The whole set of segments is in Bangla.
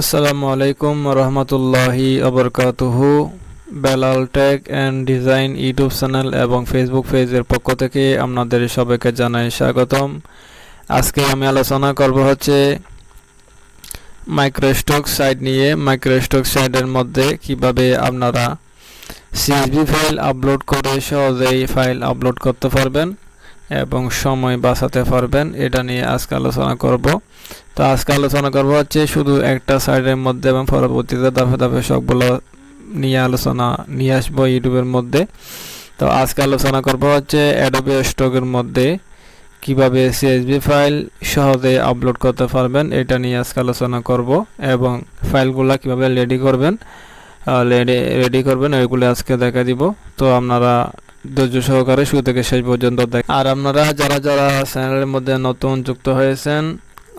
আসসালামু আলাইকুম রহমতুল্লাহি আবরকাতুহু Belal tech and design YouTube channel এবং ফেসবুক পেজের পক্ষ থেকে আপনাদের সবাইকে জানাই স্বাগতম। আজকে আমি আলোচনা করব হচ্ছে মাইক্রোস্টক সাইট নিয়ে। মাইক্রোস্টক সাইটের মধ্যে কীভাবে আপনারা সিএসবি ফাইল আপলোড করে সহজেই ফাইল আপলোড করতে পারবেন। এবং সময় বাঁচাতে পারবেন। এটা নিয়ে আজকে আলোচনা করব। তো আজকে আলোচনা করব হচ্ছে শুধু একটা সাইডের মধ্যে এবং পরবর্তীতে দাফে দাফে সবগুলো নিয়ে আলোচনা নিয়ে আসব ইউটিউবের মধ্যে। তো আজকে আলোচনা করব হচ্ছে অ্যাডোবি স্টকের মধ্যে কীভাবে সিএসবি ফাইল সহজে আপলোড করতে পারবেন, এটা নিয়ে আজকে আলোচনা করব এবং ফাইলগুলো কীভাবে রেডি করবেন। রেডি রেডি করবেন, ওইগুলো আজকে দেখা দিব। তো আপনারা ধৈর্য সহকারে শুরু থেকে শেষ পর্যন্ত দেখ। আর আপনারা যারা যারা চ্যানেলের মধ্যে নতুন যুক্ত হয়েছেন,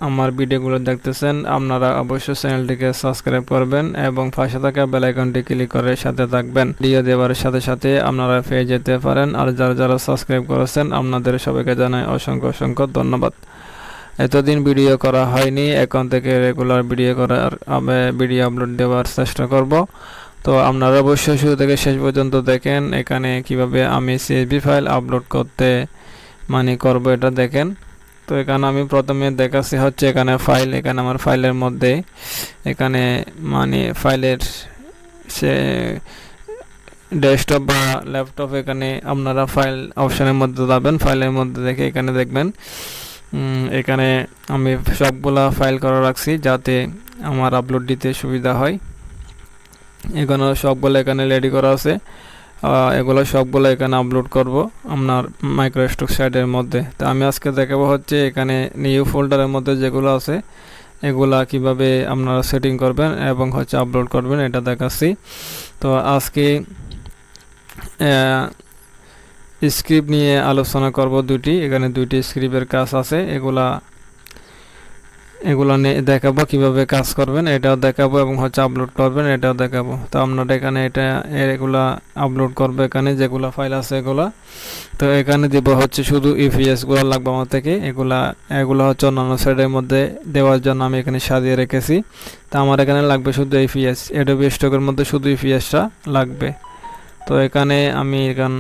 আমার ভিডিওগুলো দেখতেছেন, আপনারা অবশ্যই চ্যানেলটিকে সাবস্ক্রাইব করবেন এবং পাশে থাকা বেল আইকনটি ক্লিক করে সাথে থাকবেন। ভিডিও দেওয়ার সাথে সাথে আপনারা পেয়ে যেতে পারেন। আর যারা যারা সাবস্ক্রাইব করেছেন, আপনাদের সবাইকে জানাই অসংখ্য অসংখ্য ধন্যবাদ। এতদিন ভিডিও করা হয়নি, এখন থেকে রেগুলার ভিডিও করার ভিডিও আপলোড দেওয়ার চেষ্টা করব। তো আপনারা অবশ্যই শুরু থেকে শেষ পর্যন্ত দেখেন এখানে কীভাবে আমি সিএসবি ফাইল আপলোড করতে মানে করব এটা দেখেন। তো এখানে আমি প্রথমে দেখাচ্ছি হচ্ছে এখানে ফাইল এখানে আমার ফাইলের মধ্যে এখানে মানে ফাইলের সে ডেস্কটপ বা ল্যাপটপ এখানে আপনারা ফাইল অপশানের মধ্যে যাবেন। ফাইলের মধ্যে দেখে এখানে দেখবেন। এখানে আমি সবগুলা ফাইল করা রাখছি যাতে আমার আপলোড দিতে সুবিধা হয়। এখানে সবগুলো এখানে রেডি করা আছে। এগুলো সবগুলো এখানে আপলোড করব আপনার মাইক্রোস্টক সাইটের মধ্যে। তো আমি আজকে দেখাবো হচ্ছে এখানে নিউ ফোল্ডারের মধ্যে যেগুলো আছে, এগুলা কীভাবে আপনারা সেটিং করবেন এবং হচ্ছে আপলোড করবেন, এটা দেখাচ্ছি। তো আজকে স্ক্রিপ্ট নিয়ে আলোচনা করব দুটি। এখানে দুইটি স্ক্রিপ্টের কাজ আছে, এগুলা এগুলো দেখাবো কীভাবে কাজ করবেন, এটাও দেখাবো এবং হচ্ছে আপলোড করবেন, এটাও দেখাবো। তো আপনারা এখানে এটা, এগুলা আপলোড করবে এখানে, যেগুলো ফাইল আছে এগুলা। তো এখানে দিব হচ্ছে শুধু ইপিএসগুলো লাগবে আমার থেকে, এগুলা, এগুলো হচ্ছে অন্যান্য সাইডের মধ্যে দেওয়ার জন্য আমি এখানে সাজিয়ে রেখেছি। তো আমার এখানে লাগবে শুধু ইপিএস এডোবি স্টকের মধ্যে শুধু ইপিএসটা লাগবে। তো এখানে আমি এখান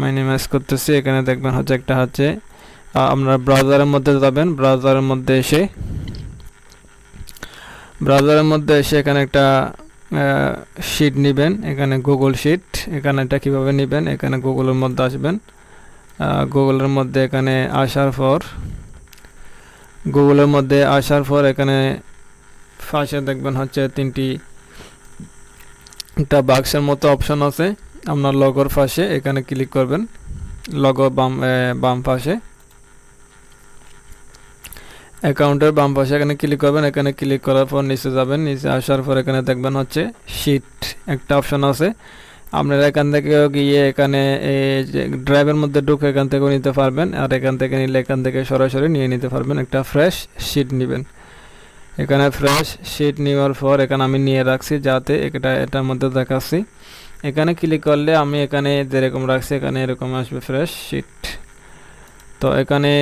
মাইনিমাইজ করতেছি, এখানে দেখবেন হচ্ছে একটা হচ্ছে আপনারা ব্রাউজারের মধ্যে যাবেন ব্রাউজারের মধ্যে এসে ব্রাউজারের মধ্যে এসে এখানে একটা শিট নেবেন, এখানে গুগল শিট এখানে এটা কীভাবে নেবেন, এখানে গুগলের মধ্যে আসবেন গুগলের মধ্যে এখানে আসার পর গুগলের মধ্যে আসার পর এখানে ফাঁসে দেখবেন হচ্ছে তিনটি, একটা বাক্সের মতো অপশন আছে, আপনার লগর পাশে এখানে ক্লিক করবেন লগো বাম বাম পাশে অ্যাকাউন্টের বাম পাশে এখানে ক্লিক করবেন, এখানে ক্লিক করার পর নিচে যাবেন, নিচে আসার পর এখানে দেখবেন হচ্ছে শিট একটা অপশন আছে। আপনারা এখান থেকে গিয়ে এখানে ড্রাইভের মধ্যে ঢুকে এখান থেকেও নিতে পারবেন, আর এখান থেকে নিলে এখান থেকে সরাসরি নিয়ে নিতে পারবেন একটা ফ্রেশ শিট নেবেন। এখানে ফ্রেশ শিট নেওয়ার পর এখানে আমি নিয়ে রাখছি যাতে এটা, এটার মধ্যে দেখাচ্ছি। এখানে ক্লিক করলে আমি এখানে যেরকম রাখছি, এখানে এরকম আসবে ফ্রেশ শিট তো এখানে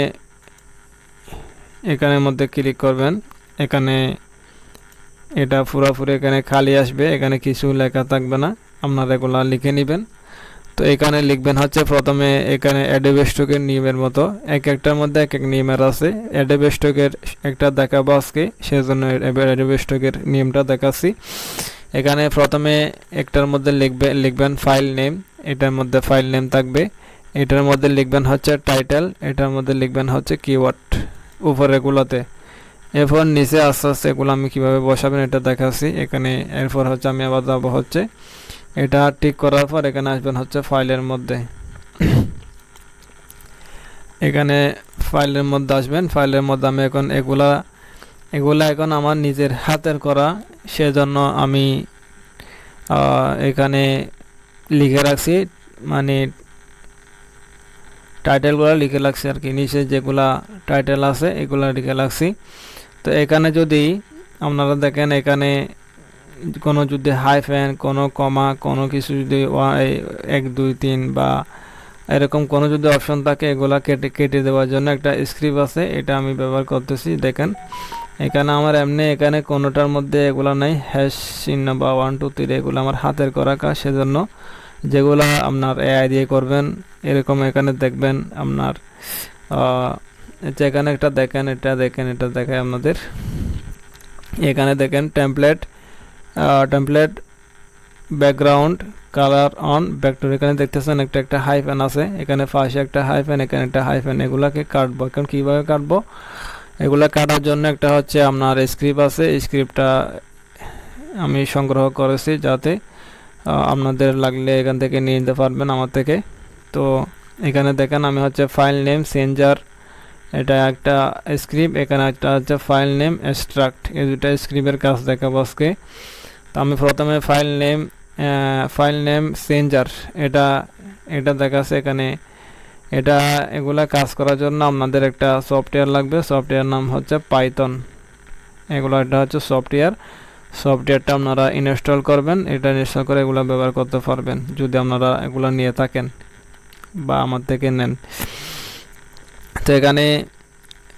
এখানের মধ্যে ক্লিক করবেন। এখানে এটা পুরোপুরি এখানে খালি আসবে, এখানে কিছু লেখা থাকবে না আপনারা এগুলো লিখে নেবেন। তো এখানে লিখবেন হচ্ছে প্রথমে এখানে অ্যাডোবে স্টকের নিয়মের মতো। এক একটার মধ্যে এক এক নিয়মের আছে। অ্যাডোবে স্টকের একটা দেখাবো আজকে, সেজন্য অ্যাডোবে স্টকের নিয়মটা দেখাচ্ছি। এখানে প্রথমে একটার মধ্যে লিখবে, লিখবেন ফাইল নেম এটার মধ্যে ফাইল নেম থাকবে। এটার মধ্যে লিখবেন হচ্ছে টাইটেল এটার মধ্যে লিখবেন হচ্ছে কিওয়ার্ড উপরেগুলোতে। এরপর নিচে আস্তে আস্তে এগুলো আমি কীভাবে বসাবেন এটা দেখাচ্ছি। এখানে এরপর হচ্ছে আমি আবার যাব হচ্ছে। এটা ঠিক করার পর এখানে আসবেন হচ্ছে ফাইলের মধ্যে। এখানে ফাইলের মধ্যে আসবেন। ফাইলের মধ্যে আমি এখন এগুলা এগুলা এখন আমার নিজের হাতের করা। সেজন্য আমি এখানে লিখে রাখছি। মানে টাইটেলগুলো লিখে রাখছি আর কি। নিচে যেগুলা টাইটেল আছে, এগুলো লিখে রাখছি। তো এখানে যদি আপনারা দেখেন, এখানে কোনো যদি হাইফেন কোনো কমা কোনো কিছু যদি এক, দুই, তিন বা এরকম কোনো যদি অপশন থাকে, এগুলা কেটে কেটে দেওয়ার জন্য একটা স্ক্রিপ্ট আছে, এটা আমি ব্যবহার করতেছি, দেখেন। এখানে আমার এমনি এখানে কোনোটার মধ্যে এগুলো নাই হ্যাশ চিহ্ন বা ওয়ান টু থ্রি এগুলো আমার হাতের করা কাজ, সেজন্য যেগুলো আপনার এআই দিয়ে করবেন, এরকম এখানে দেখবেন আপনার এখানে একটা দেখেন, এটা দেখেন, এটা দেখায় আপনাদের। এখানে দেখেন template template background colour on vector এখানে দেখতেছেন একটা একটা হাইফেন আছে, এখানে পাশে একটা হাইফেন এখানে একটা হাইফেন এগুলাকে কাটবো। এখন কীভাবে কাটবো? এগুলা কাটার জন্য একটা হচ্ছে আপনার স্ক্রিপ্ট আছে। স্ক্রিপ্টটা আমি সংগ্রহ করেছি যাতে আপনাদের লাগলে এখান থেকে নিয়ে নিতে পারবেন আমার থেকে। তো এখানে দেখেন আমি হচ্ছে ফাইল নেম সেঞ্জার এটা একটা স্ক্রিপ্ট এখানে একটা হচ্ছে ফাইল নেম এক্সট্রাক্ট এই দুটা স্ক্রিপ্টের কাজ দেখাবো আজকে। তো আমি প্রথমে file name file name changer এটা এটা দেখাচ্ছে এখানে। এটা এগুলা কাজ করার জন্য আপনাদের একটা সফটওয়্যার লাগবে সফটওয়্যার নাম হচ্ছে পাইথন এগুলো, এটা হচ্ছে সফটওয়্যার সফটওয়্যারটা আপনারা ইনস্টল করবেন, এটা ইনস্টল করে এগুলো ব্যবহার করতে পারবেন, যদি আপনারা এগুলো নিয়ে থাকেন বা আমার থেকে নেন। তো এখানে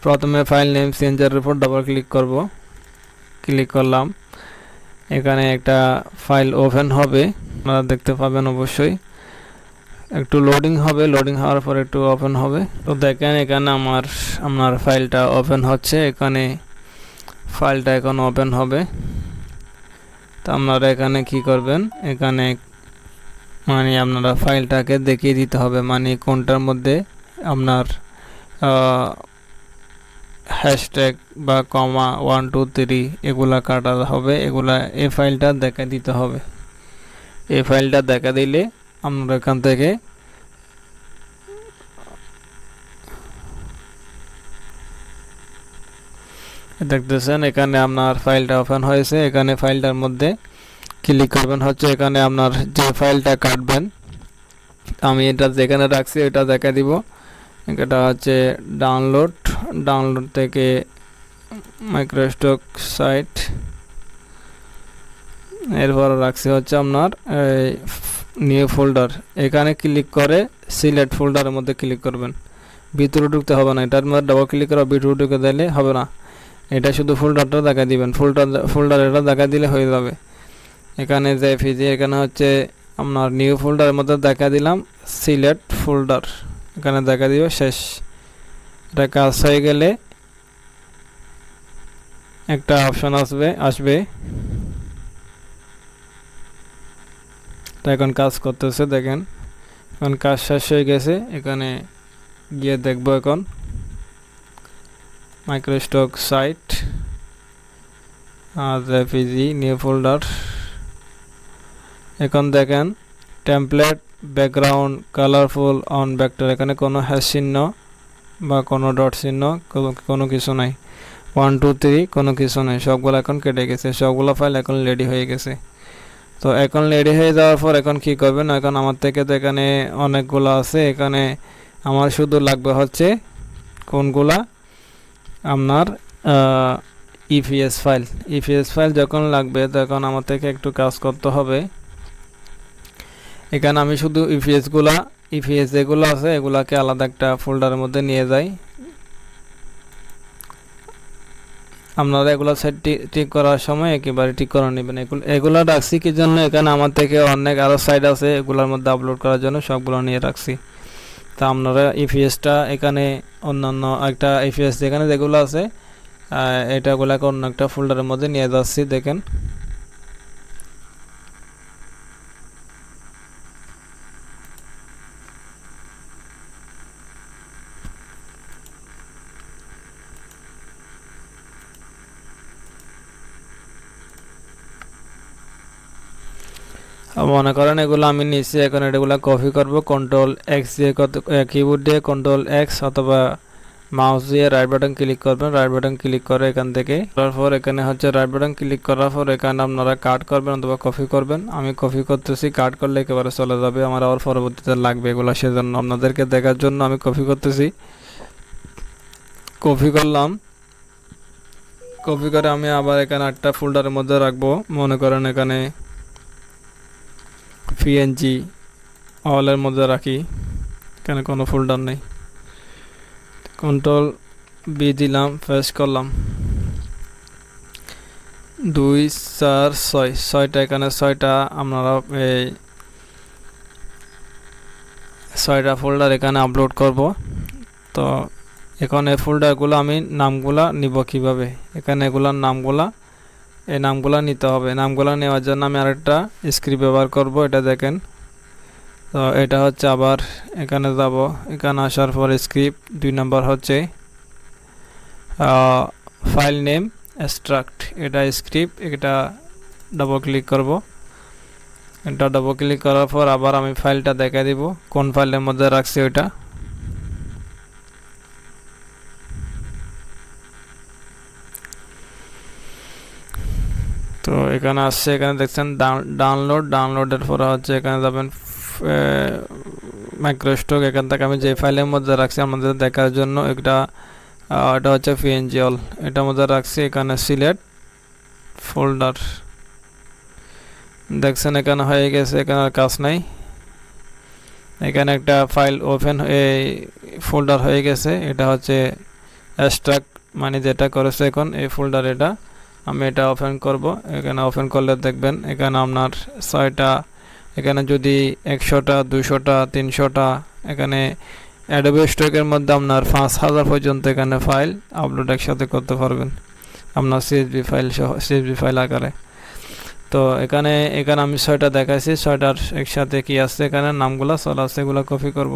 প্রথমে ফাইল নেম চেঞ্জারের উপর ডাবল ক্লিক করব। ক্লিক করলাম। এখানে একটা ফাইল ওপেন হবে, আপনারা দেখতে পাবেন অবশ্যই। একটু লোডিং হবে লোডিং হওয়ার পর একটু ওপেন হবে। তো দেখেন এখানে আমার, আপনার ফাইলটা ওপেন হচ্ছে, এখানে ফাইলটা এখন ওপেন হবে। তো আপনারা এখানে কি করবেন? এখানে মানে আপনারা ফাইলটাকে দেখিয়ে দিতে হবে মানে কোনটার মধ্যে আপনার হ্যাশট্যাগ বা কমা ওয়ান টু থ্রি এগুলা কাটা হবে, এগুলা এই ফাইলটা দেখা দিতে হবে। এই ফাইলটা দেখা দিলে আপনারা এখান থেকে দেখতেছেন, এখানে আপনার ফাইলটা ওপেন হয়েছে। এখানে ফাইলটার মধ্যে ক্লিক করবেন, হচ্ছে এখানে আপনার যে ফাইলটা কাটবেন। আমি এটা যেখানে রাখছি, এটা দেখা দিব। এটা হচ্ছে ডাউনলোড ডাউনলোড থেকে মাইক্রোস্টক সাইট এরপর রাখছি হচ্ছে আপনার নিউ ফোল্ডার এখানে ক্লিক করে সিলেক্ট ফোল্ডারের মধ্যে ক্লিক করবেন। ভিতরে ঢুকতে হবে না, এটার মধ্যে ডাবল ক্লিক করে, ভিতরে ঢুকে দিলে হবে না। এটা শুধু ফোল্ডারটা দেখা দিবেন। ফোল্ডার ফোল্ডার এটা দেখা দিলে হয়ে যাবে। এখানে যে ফিজি এখানে হচ্ছে আপনার নিউ ফোল্ডারের মধ্যে দেখা দিলাম সিলেক্ট ফোল্ডার এখানে দেখা দিবে শেষ। এটা কাজ হয়ে গেলে একটা অপশন আসবে আসবে। এখন কাজ করতেছে, দেখেন। এখন কাজ শেষ হয়ে গেছে। এখানে গিয়ে দেখব এখন। মাইক্রোস্টক সাইট আর রেপিজি নিউ ফোল্ডার এখন দেখেন template background colourful on vector এখানে কোনো হ্যাশ চিহ্ন বা কোনো ডট চিহ্ন, কোনো কিছু নাই। ওয়ান টু থ্রি কোনো কিছু নাই। সবগুলো এখন কেটে গেছে। সবগুলো ফাইল এখন রেডি হয়ে গেছে। তো এখন রেডি হয়ে যাওয়ার পর এখন কি করবেন? এখন আমার থেকে তো এখানে অনেকগুলো আছে। এখানে আমার শুধু লাগবে হচ্ছে কোনগুলা? আপনার ইপিএস ফাইল ইপিএস ফাইল যখন লাগবে, তখন আমার থেকে একটু কাজ করতে হবে। এখানে আমি শুধু ইপিএসগুলা ইপিএস যেগুলো আছে, এগুলাকে আলাদা একটা ফোল্ডারের মধ্যে নিয়ে যাই। আপনারা এগুলো সেট ঠিক করার সময় একেবারে ঠিক করে নেবেন। এগুলো এগুলো রাখছি কি জন্য? এখানে আমার থেকে অনেক আরও সাইট আছে, এগুলোর মধ্যে আপলোড করার জন্য সবগুলো নিয়ে রাখছি। তা আপনারা ইপিএসটা এখানে অন্যান্য একটা ইপিএস যেখানে যেগুলো আছে এটাগুলাকে অন্য একটা ফোল্ডারের মধ্যে নিয়ে যাচ্ছি, দেখেন। মনে করেন এগুলো আমি নিচে এখন এগুলো কপি করব কন্ট্রোল এক্স দিয়ে কিবোর্ড দিয়ে কন্ট্রোল এক্স অথবা মাউস দিয়ে রাইট বাটন ক্লিক করবেন রাইট বাটন ক্লিক করে এখান থেকে তারপর এখানে হচ্ছে রাইট বাটন ক্লিক করার পর এখানে আপনারা কাট করবেন অথবা কপি করবেন। আমি কপি করতেছি কাট করলে একেবারে চলে যাবে, আমার আবার পরবর্তীতে লাগবে এগুলো সেজন্য আপনাদেরকে দেখার জন্য আমি কপি করতেছি। কপি করলাম। কপি করে আমি আবার এখানে একটা ফোল্ডারের মধ্যে রাখব। মনে করেন এখানে পিএনজি অলের মধ্যে রাখি। এখানে কোনো ফোল্ডার নেই। কন্ট্রোল বি দিলাম ফেস করলাম। দুই, চার, ছয়। ছয়টা এখানে, ছয়টা আপনারা এই ছয়টা ফোল্ডার এখানে আপলোড করব। তো এখন এই ফোল্ডারগুলো আমি নামগুলা নিব কীভাবে? এখানে এগুলার নামগুলা এই নামগুলা নিতে হবে। নামগুলো নেওয়ার জন্য আমি আরেকটা স্ক্রিপ্ট ব্যবহার করব, এটা দেখেন। তো এটা হচ্ছে আবার এখানে যাব, এখানে আসার পর স্ক্রিপ্ট দুই নম্বর হচ্ছে ফাইল নেম এক্সট্রাক্ট এটা স্ক্রিপ্ট এটা ডাবল ক্লিক করব। এটা ডাবল ক্লিক করার পর আবার আমি ফাইলটা দেখা দিব, কোন ফাইলের মধ্যে রাখছি ওইটা। তো এখানে আসছে, এখানে দেখছেন ডাউনলোড ডাউনলোডের পরে হচ্ছে এখানে যাবেন মাইক্রোস্টক এখান থেকে আমি যে ফাইলের মধ্যে রাখছি আমাদের দেখার জন্য, এটা এটা হচ্ছে পিএনজি অল এটার মধ্যে রাখছি এখানে সিলেক্ট ফোল্ডার দেখছেন এখানে হয়ে গেছে, এখানে আর কাজ নাই। এখানে একটা ফাইল ওপেন এই ফোল্ডার হয়ে গেছে, এটা হচ্ছে অ্যাস্ট্রাক মানে যেটা করেছে এখন, এই ফোল্ডার এটা। আমি এটা ওপেন করব। এখানে ওপেন করলে দেখবেন এখানে আপনার ছয়টা, এখানে যদি একশোটা, দুশোটা, তিনশোটা, এখানে অ্যাডোবে স্টকের মধ্যে আপনার পাঁচ হাজার পর্যন্ত এখানে ফাইল আপলোড একসাথে করতে পারবেন। আপনার সিএসবি ফাইল সহ সিএসবি ফাইল আকারে। তো এখানে এখানে আমি ছয়টা দেখাইছি, ছয়টার একসাথে কি আছে এখানে? নামগুলো, চলা আছে, এগুলো কপি করব।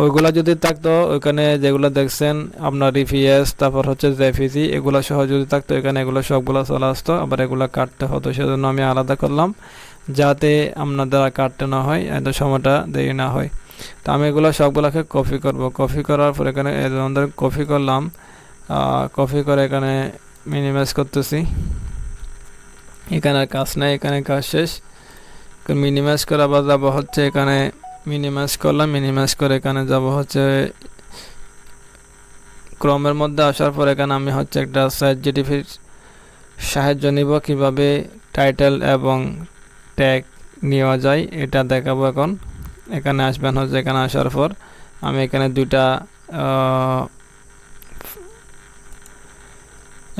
ওইগুলা যদি থাকতো, ওইখানে যেগুলো দেখছেন, আপনার রিফিএস তারপর হচ্ছে জেফিজি এগুলো সহ যদি থাকতো, এখানে এগুলো সবগুলো চলে আসতো, আবার এগুলো কাটতে হতো। সেজন্য আমি আলাদা করলাম, যাতে আপনার দ্বারা কাটতে না হয়, এত সময়টা দেরি না হয়। তো আমি এগুলো সবগুলোকে কপি করব। কপি করার পর এখানে আমাদের কপি করলাম কপি করে এখানে মিনিমাইজ করতেছি। এখানে কাজ নাই, এখানে কাজ শেষ। মিনিমাইজ করা যাব হচ্ছে এখানে মিনিমাইজ করলাম মিনিমাইজ করে এখানে যাব হচ্ছে ক্রমের মধ্যে আসার পর এখানে আমি হচ্ছে একটা সাইজ জিডিপির সাহায্য নিব, কীভাবে টাইটেল এবং ট্যাগ নেওয়া যায় এটা দেখাবো এখন। এখানে আসবেন হচ্ছে, এখানে আসার পর আমি এখানে দুইটা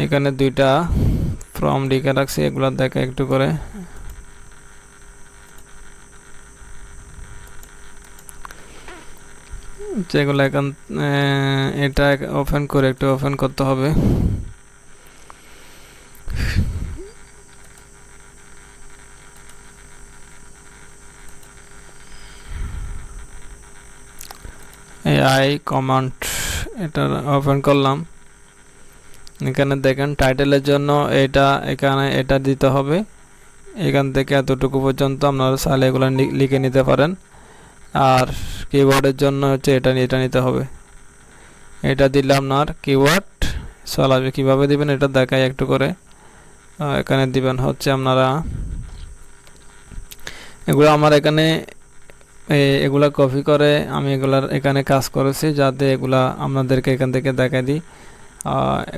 এখানে দুইটা ফর্ম লিখে রাখছি, এগুলো দেখা একটু করে যেগুলো এখন এটা ওপেন করে একটু ওপেন করতে হবে। এআই কমান্ড এটা ওপেন করলাম। এখানে দেখেন টাইটেলের জন্য এটা, এখানে এটা দিতে হবে। এখান থেকে এতটুকু পর্যন্ত আপনারা চাইলে এগুলো লিখে নিতে পারেন। আর কিবোর্ডের জন্য হচ্ছে এটা নিয়ে এটা নিতে হবে। এটা দিলে আপনার কিওয়ার্ড চালাবে কীভাবে দিবেন এটা দেখাই একটু করে। এখানে দিবেন হচ্ছে আপনারা, এগুলো আমার এখানে এগুলা কপি করে আমি এগুলার এখানে কাজ করেছি যাতে এগুলা আপনাদেরকে এখান থেকে দেখা দিই।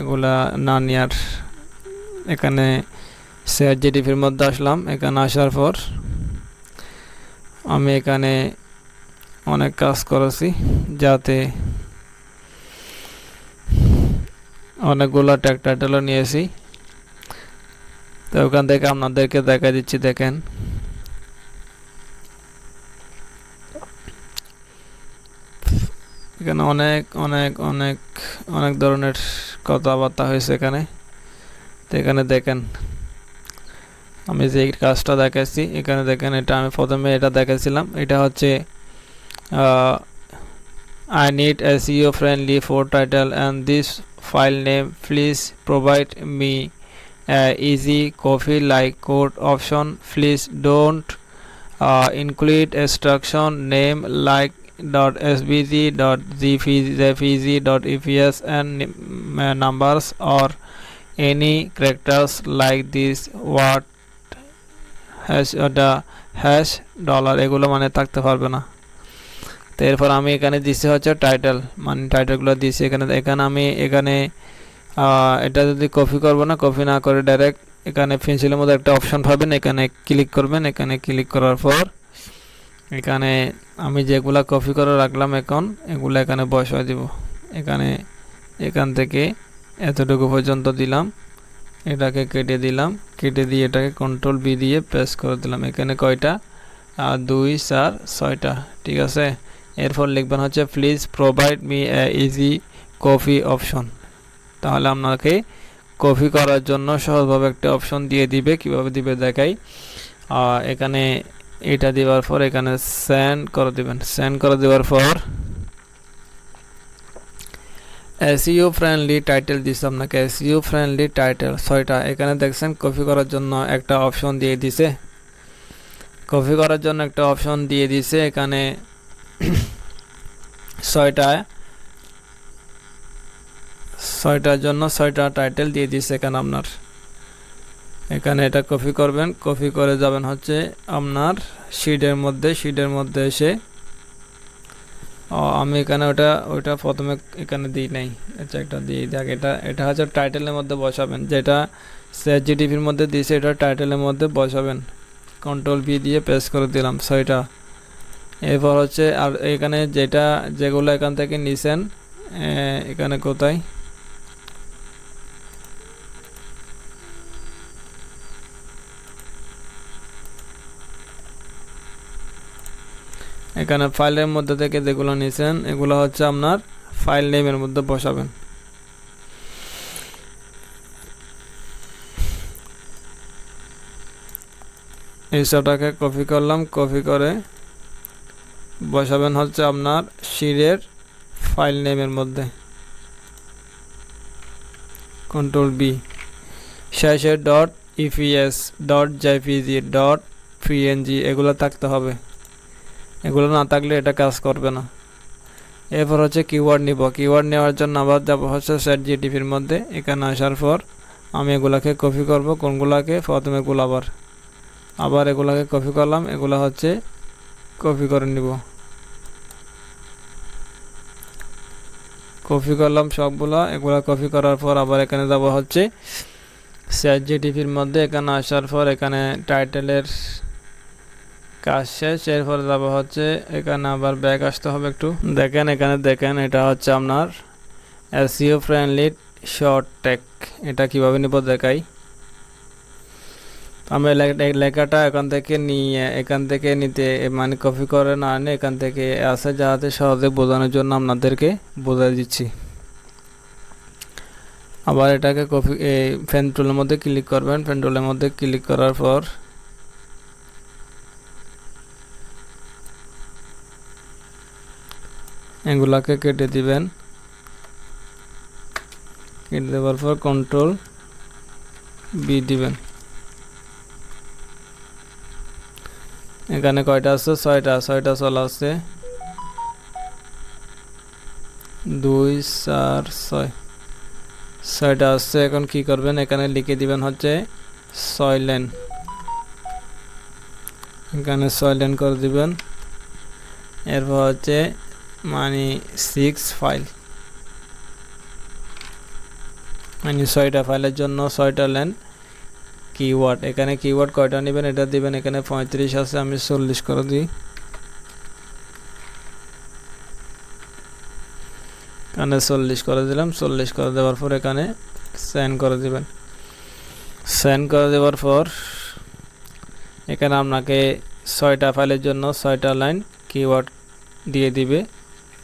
এগুলা না নেওয়ার এখানে শেয়ার জিডিপির মধ্যে আসলাম। এখানে আসার পর আমি এখানে অনেক কাজ করেছি যাতে অনেকগুলো ট্যাগ টাইটেলও নিয়েছি। তো ওখান থেকে আপনাদেরকে দেখা দিচ্ছি, দেখেন। এখানে অনেক অনেক অনেক অনেক ধরনের কথাবার্তা হয়েছে এখানে। তো এখানে দেখেন, আমি যে কাজটা দেখাচ্ছি এখানে দেখেন এটা আমি প্রথমে এটা দেখাচ্ছিলাম এটা হচ্ছে I need SEO friendly for title and this file name please provide me uh, easy copy like code option please don't uh, include instruction name like dot svg dot jpg dot eps and uh, numbers or any characters like this what hash ওটা হ্যাশ ডলার এগুলো মানে থাকতে পারবে না এরপর আমি এখানে দিচ্ছি হচ্ছে টাইটেল মানে টাইটেলগুলো দিচ্ছি এখানে। এখানে আমি এখানে এটা যদি কপি করব না কপি না করে ডাইরেক্ট এখানে পেন্সিলের মধ্যে একটা অপশন পাবেন। এখানে ক্লিক করবেন। এখানে ক্লিক করার পর এখানে আমি যেগুলা কপি করে রাখলাম এখন, এগুলো এখানে বসায় দিব। এখানে এখান থেকে এতটুকু পর্যন্ত দিলাম। এটাকে কেটে দিলাম। কেটে দিয়ে এটাকে কন্ট্রোল বি দিয়ে প্রেস করে দিলাম। এখানে কয়টা? আর দুই, চার, ছয়টা। ঠিক আছে? এরপর লিখবেন হচ্ছে please provide me easy copy option তাহলে আপনাকে কপি করার জন্য সহজভাবে একটা অপশন দিয়ে দিবে। কীভাবে দিবে দেখাই। এখানে এটা দেওয়ার পর এখানে সেন্ড করে দিবেন। সেন্ড করে দেওয়ার পর এসইও ফ্রেন্ডলি টাইটেল দিচ্ছে আপনাকে। এসইও ফ্রেন্ডলি টাইটেল ছয়টা। এখানে দেখছেন কপি করার জন্য একটা অপশন দিয়ে দিছে। কপি করার জন্য একটা অপশন দিয়ে দিছে। এখানে ছয়টা, ছয়টার জন্য ছয়টা টাইটেল দিয়ে দিছে এখানে আপনার। এখানে এটা কপি করবেন কপি করে যাবেন হচ্ছে আপনার শিটের মধ্যে শিটের মধ্যে এসে আমি এখানে ওটা ওইটা প্রথমে এখানে দিই নাই আচ্ছা একটা দিয়ে দেখ, এটা এটা হচ্ছে টাইটেলের মধ্যে বসাবেন, যেটা জিডিপির মধ্যে দিয়েছে, এটা টাইটেলের মধ্যে বসাবেন। কন্ট্রোল বি দিয়ে প্রেস করে দিলাম, ছয়টা। এরপর হচ্ছে, আর এখানে যেটা, যেগুলো এখান থেকে নিছেন এখানে কোথায়? এখানে ফাইলের মধ্যে থেকে যেগুলো নিয়েছেন এগুলো হচ্ছে আপনার ফাইল নেমের মধ্যে বসাবেন। এই সবটাকে কপি করলাম কপি করে বসাবেন হচ্ছে আপনার শিরের ফাইল নেমের মধ্যে। কন্ট্রোল বি শেষে dot EPS dot JPG dot PNG এগুলো থাকতে হবে। এগুলো না থাকলে এটা কাজ করবে না। এরপর হচ্ছে কিওয়ার্ড নিব। কিওয়ার্ড নেওয়ার জন্য আবার যাব হচ্ছে সেট জিটিভির মধ্যে। এখানে আসার পর আমি এগুলাকে কপি করব। কোনগুলাকে? প্রথমে এগুলো আবার আবার এগুলাকে কপি করলাম। এগুলো হচ্ছে কপি করে নিব। কপি করলাম সবগুলা, এগুলা কপি করার পর আবার এখানে যাব হচ্ছে সেট জিটিভির মধ্যে, এখানে আসার পর এখানে টাইটেলের কাজ শেষ, এরপরে যাব হচ্ছে এখানে আবার ব্যাগ আসতে হবে একটু। দেখেন এখানে, দেখেন এটা হচ্ছে আপনার এসিও ফ্রেন্ডলি শর্ট টেক এটা কীভাবে নিব দেখাই। আমরা লেখাটা এখান থেকে নিয়ে, এখান থেকে নিতে মানে কপি করে না আনে এখান থেকে আসে যাতে সহজে বোঝানোর জন্য আপনাদেরকে বোঝা দিচ্ছি। আবার এটাকে কপি এই ফ্যান টুলের মধ্যে ক্লিক করবেন। ফ্যান টুলের মধ্যে ক্লিক করার পর এগুলাকে কেটে দিবেন। কেটে দেওয়ার পর কন্ট্রোল বি দিবেন। এখানে কয়টা আছে? ছয়টা ছয়টা চলা আছে। দুই, চার, ছয়। ছয়টা আসছে এখন কি করবেন? এখানে লিখে দিবেন হচ্ছে ছয় লেন। এখানে ছয় লেন করে দিবেন। এরপর হচ্ছে মানে সিক্স ফাইল। মানে ছয়টা ফাইলের জন্য ছয়টা লেন। কিওয়ার্ড এখানে কিওয়ার্ড কয়টা নেবেন? এটা দিবেন, এখানে পঁয়ত্রিশ আছে, আমি চল্লিশ করে দিই। এখানে চল্লিশ করে দিলাম, চল্লিশ করে দেওয়ার পর এখানে সেন্ড করে দিবেন। সেন্ড করে দেওয়ার পর এখানে আপনাকে ছয়টা ফাইলের জন্য ছয়টা লাইন কিওয়ার্ড দিয়ে দিবে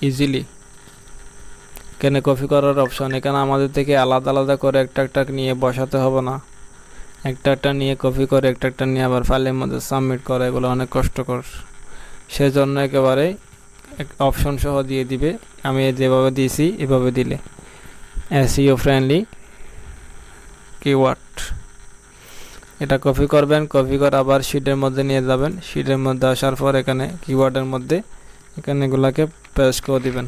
ইজিলি এখানে কপি করার অপশন এখানে আমাদের থেকে আলাদা আলাদা করে একটা একটা নিয়ে বসাতে হবে না। একটা একটা নিয়ে কপি করে, একটা একটা নিয়ে আবার ফাইলের মধ্যে সাবমিট করা, এগুলো অনেক কষ্টকর। সেজন্য একেবারে অপশন সহ দিয়ে দিবে। আমি যেভাবে দিয়েছি, এভাবে দিলে। এসিও ফ্রেন্ডলি কিওয়ার্ড এটা কপি করবেন কপি করে আবার শিটের মধ্যে নিয়ে যাবেন। শিটের মধ্যে আসার পর এখানে কিওয়ার্ডের মধ্যে এখানে এগুলাকে প্রেস করে দিবেন।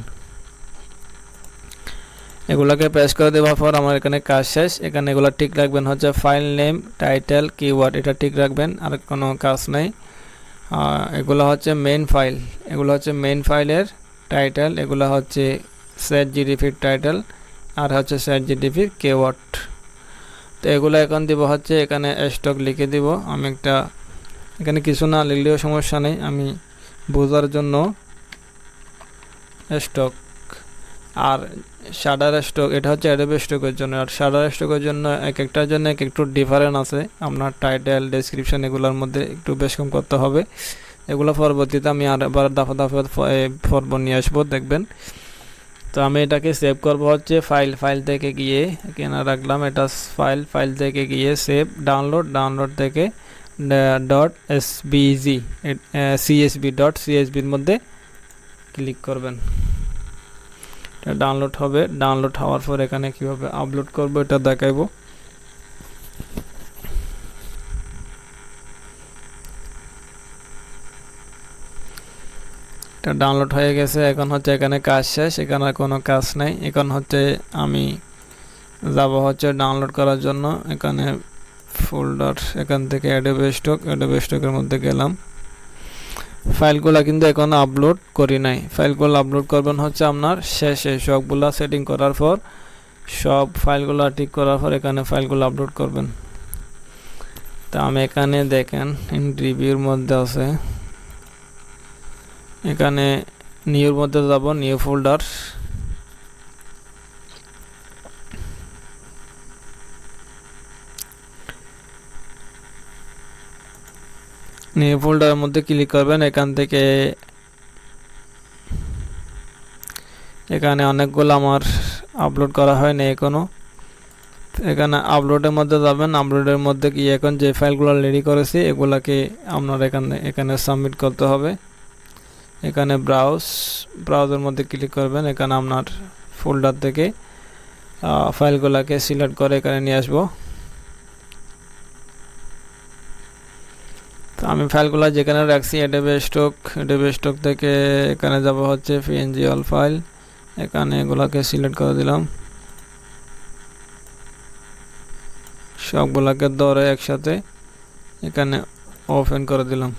এগুলাকে প্রেস করে দেওয়ার পর আমার এখানে কাজ শেষ। এখানে এগুলো ঠিক রাখবেন হচ্ছে ফাইল নেম টাইটেল কিওয়ার্ড এটা ঠিক রাখবেন, আর কোনো কাজ নেই। এগুলো হচ্ছে মেন ফাইল এগুলো হচ্ছে মেন ফাইলের টাইটেল এগুলো হচ্ছে সেট জিডিপির টাইটেল আর হচ্ছে সেট জিডিপির কেওয়ার্ড তো এগুলো এখন দিব হচ্ছে এখানে স্টক লিখে দিব। আমি একটা, এখানে কিছু না লিখলেও সমস্যা নেই। আমি বোঝার জন্য স্টক আর শাডার স্টক এটা হচ্ছে অ্যাডোবে স্টকের জন্য। আর শাডার স্টকের জন্য এক একটার জন্য এক একটু ডিফারেন্ট আছে। আপনার টাইটেল ডেসক্রিপশন এগুলোর মধ্যে একটু বেশ কম করতে হবে। এগুলো পরবর্তীতে আমি আবার দাফা দাফা পর্ব নিয়ে আসব, দেখবেন। তো আমি এটাকে সেভ করব হচ্ছে ফাইল ফাইল থেকে গিয়ে এখানে রাখলাম। এটা ফাইল ফাইল থেকে গিয়ে সেভ ডাউনলোড ডাউনলোড থেকে ডট এসবিজি সিএসবি ডট সিএসবির মধ্যে ক্লিক করবেন। এটা ডাউনলোড হবে। ডাউনলোড হওয়ার পর এখানে কীভাবে আপলোড করব এটা দেখাইবো। এটা ডাউনলোড হয়ে গেছে। এখন হচ্ছে এখানে কাজ শেষ। এখানে কোনো কাজ নাই। এখন হচ্ছে আমি যাব হচ্ছে ডাউনলোড করার জন্য। এখানে ফোল্ডার এখান থেকে অ্যাডোবে স্টক অ্যাডোবে স্টকের মধ্যে গেলাম। ফাইলগুলো কিন্তু এখন আপলোড করি নাই। ফাইলগুলো আপলোড করবেন হচ্ছে আপনার শেষে সবগুলা সেটিং করার পর, সব ফাইলগুলো ঠিক করার পর এখানে ফাইলগুলো আপলোড করবেন। তা আমি এখানে দেখেন রিভিউর মধ্যে আছে। এখানে নিউর মধ্যে যাব নিউ ফোল্ডার নিউ ফোল্ডারের মধ্যে ক্লিক করবেন। এখান থেকে এখানে অনেকগুলো আমার আপলোড করা হয়নি এখনও এখানে আপলোডের মধ্যে যাবেন। আপলোডের মধ্যে কি এখন যে ফাইলগুলো রেডি করেছি, এগুলাকে আপনার এখানে এখানে সাবমিট করতে হবে। এখানে ব্রাউজ ব্রাউজের মধ্যে ক্লিক করবেন। এখানে আপনার ফোল্ডার থেকে ফাইলগুলোকে সিলেক্ট করে এখানে নিয়ে আসব। তো আমি ফাইলগুলো যেখানে রাখছি এডেবে স্টক এডেবে স্টক থেকে এখানে যাব হচ্ছে পিএনজি অল ফাইল এখানে এগুলাকে সিলেক্ট করে দিলাম। সবগুলোকে ধরে একসাথে এখানে ওপেন করে দিলাম।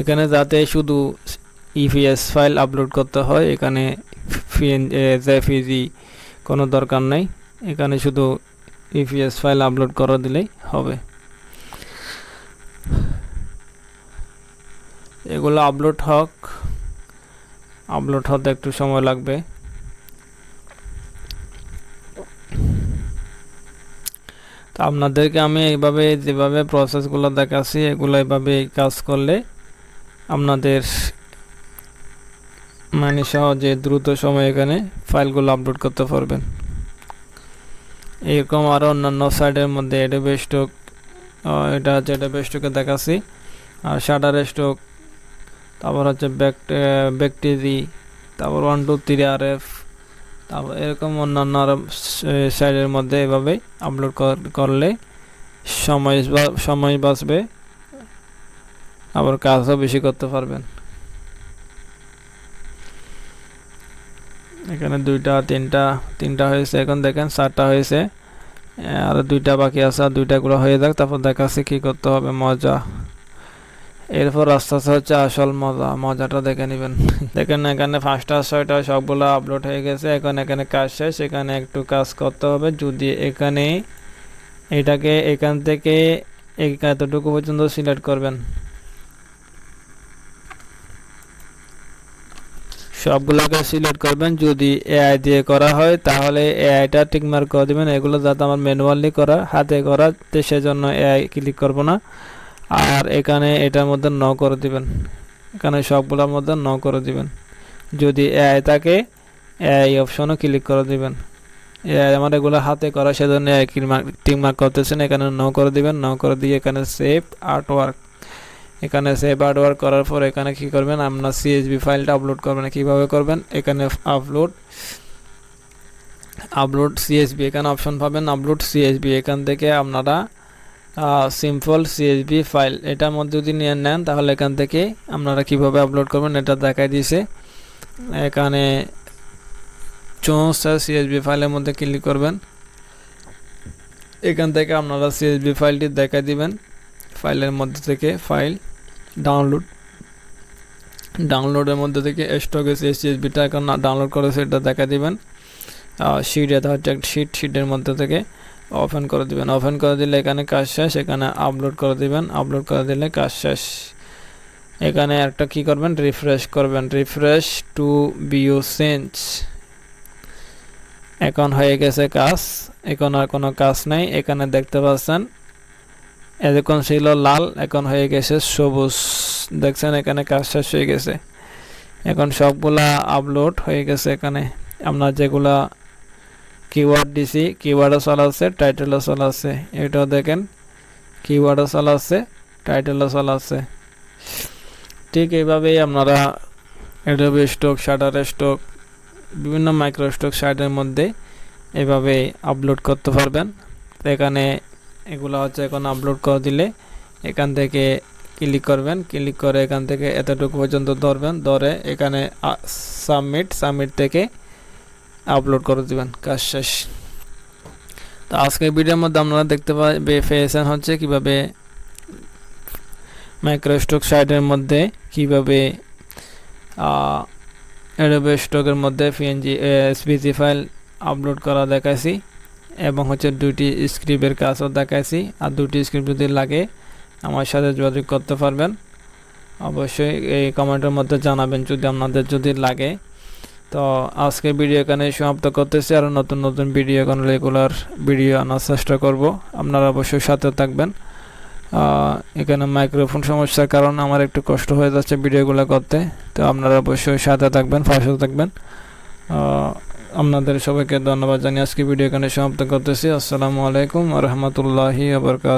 এখানে যাতে শুধু ইপিএস ফাইল আপলোড করতে হয়, এখানে জেপিজি কোনো দরকার নেই। এখানে শুধু ইপিএস ফাইল আপলোড করে দিলেই হবে। এগুলো আপলোড হোক। আপলোড হতে একটু সময় লাগবে। তো আপনাদেরকে আমি এইভাবে, যেভাবে প্রসেসগুলো দেখাচ্ছি, এগুলো এইভাবে কাজ করলে আপনাদের মানে সহজে দ্রুত সময় এখানে ফাইলগুলো আপলোড করতে পারবেন। এরকম আরও অন্যান্য সাইডের মধ্যে এডোবে স্টক এটা হচ্ছে এটা স্টকে দেখাচ্ছি। আর শাটার স্টক তারপর হচ্ছে ব্যাকটেরি তারপর ওয়ান টু থ্রি আর এফ তারপর এরকম অন্যান্য আরও সাইডের মধ্যে এভাবে আপলোড করলে সময় সময় বাঁচবে। আবার কাজও বেশি করতে পারবেন। এখানে দুইটা, তিনটা তিনটা হয়েছে। এখন দেখেন, চারটা হয়েছে। আর দুইটা বাকি আছে, আর দুইটাগুলো হয়ে যাক, তারপর দেখাচ্ছি কী করতে হবে, মজা। এরপর আস্তে আস্তে হচ্ছে আসল মজা, মজাটা দেখে নেবেন। দেখেন এখানে পাঁচটা, ছয়টা, সবগুলো আপলোড হয়ে গেছে, এখন এখানে কাজ শেষ, এখানে একটু কাজ করতে হবে, যদি এখানে এটাকে এখান থেকে এতটুকু পর্যন্ত সিলেক্ট করবেন। সবগুলোকে সিলেক্ট করবেন। যদি এআই দিয়ে করা হয়, তাহলে এআইটা টিকমার্ক করে দেবেন। এগুলো যাতে আমার ম্যানুয়ালি করা, হাতে করা, তো সেজন্য এআই ক্লিক করব না। আর এখানে এটার মধ্যে ন করে দিবেন। এখানে সবগুলোর মধ্যে ন করে দিবেন। যদি এআই থাকে এআই অপশনও ক্লিক করে দিবেন। এআই আমার এগুলো হাতে করা, সেজন্য এআই টিক মার্ক করতেছেন। এখানে ন করে দিবেন। ন করে দিয়ে এখানে সেভ আর্ট ওয়ার্ক এখানে সেভ আর্ট ওয়ার্ক করার পর এখানে কি করবেন? আপনার সিএসবি ফাইলটা আপলোড করবেন। কীভাবে করবেন? এখানে আপলোড আপলোড সিএসবি এখানে অপশন পাবেন আপলোড সিএসবি এখান থেকে আপনারা সিম্পল সিএসবি ফাইল এটার মধ্যে যদি নিয়ে নেন, তাহলে এখান থেকে আপনারা কীভাবে আপলোড করবেন এটা দেখাই দিয়েছে। এখানে চৌষা সিএসবি ফাইলের মধ্যে ক্লিক করবেন। এখান থেকে আপনারা সিএসবি ফাইলটি দেখাই দিবেন। ফাইলের মধ্যে থেকে ফাইল ডাউনলোড ডাউনলোডের মধ্যে থেকে স্টক এসে সিএসবিটা এখন ডাউনলোড করে সেটা দেখা দিবেন। শিট এটা হচ্ছে একটা শিট শিটের মধ্যে থেকে ওপেন করে দিবেন। ওপেন করে দিলে এখানে কাজ শেষ, এখানে আপলোড করে দিবেন। আপলোড করে দিলে কাজ শেষ। এখানে একটা কি করবেন? রিফ্রেশ করবেন। রিফ্রেশ টু বিও চেঞ্জ এখন হয়ে গেছে কাজ। এখন আর কোনো কাজ নেই। এখানে দেখতে পাচ্ছেন এতক্ষণ ছিল, লাল এখন হয়ে গেছে, সবুজ। দেখছেন, এখানে কাজ শেষ হয়ে গেছে। এখন সবগুলা আপলোড হয়ে গেছে এখানে। আপনার যেগুলা কিওয়ার্ড দিছি কিওয়ার্ডও চালাচ্ছে টাইটেলও চালাচ্ছে। এটাও দেখেন কিওয়ার্ডও চালাচ্ছে টাইটেলও চালাচ্ছে। ঠিক এইভাবেই আপনারা এডোবি স্টক শাটার স্টক বিভিন্ন মাইক্রো স্টক সাইটের মধ্যে এভাবে আপলোড করতে পারবেন। এখানে এগুলো হচ্ছে এখন আপলোড করে দিলে এখান থেকে ক্লিক করবেন ক্লিক করে এখান থেকে এতটুকু পর্যন্ত ধরবেন, ধরে এখানে সাবমিট সাবমিট থেকে আপলোড করে দিবেন, কাজ শেষ। তো আজকের ভিডিওর মধ্যে আপনারা দেখতে পাই পেয়েছেন হচ্ছে কীভাবে মাইক্রোস্টক সাইটের মধ্যে কীভাবে অ্যাডোবে স্টকের মধ্যে পিএনজি এসপিজি ফাইল আপলোড করা দেখাইছি। এবং হচ্ছে দুইটি স্ক্রিপ্টের কাজও দেখাইছি। আর দুটি স্ক্রিপ্ট যদি লাগে, আমার সাথে যোগাযোগ করতে পারবেন। অবশ্যই এই কমেন্টের মধ্যে জানাবেন যদি আপনাদের যদি লাগে। তো আজকে ভিডিও এখানে সমাপ্ত করতেছি। আর নতুন নতুন ভিডিও এখন রেগুলার ভিডিও আনার চেষ্টা করব। আপনারা অবশ্যই সাথে থাকবেন। এখানে মাইক্রোফোন সমস্যার কারণে আমার একটু কষ্ট হয়ে যাচ্ছে ভিডিওগুলো করতে। তো আপনারা অবশ্যই সাথে থাকবেন, পাশে থাকবেন। আপনাদের সবাইকে ধন্যবাদ জানিয়ে আজকে ভিডিও এখানে সমাপ্ত করতেছি। আসসালামু আলাইকুম রহমতুল্লাহি আবরকাত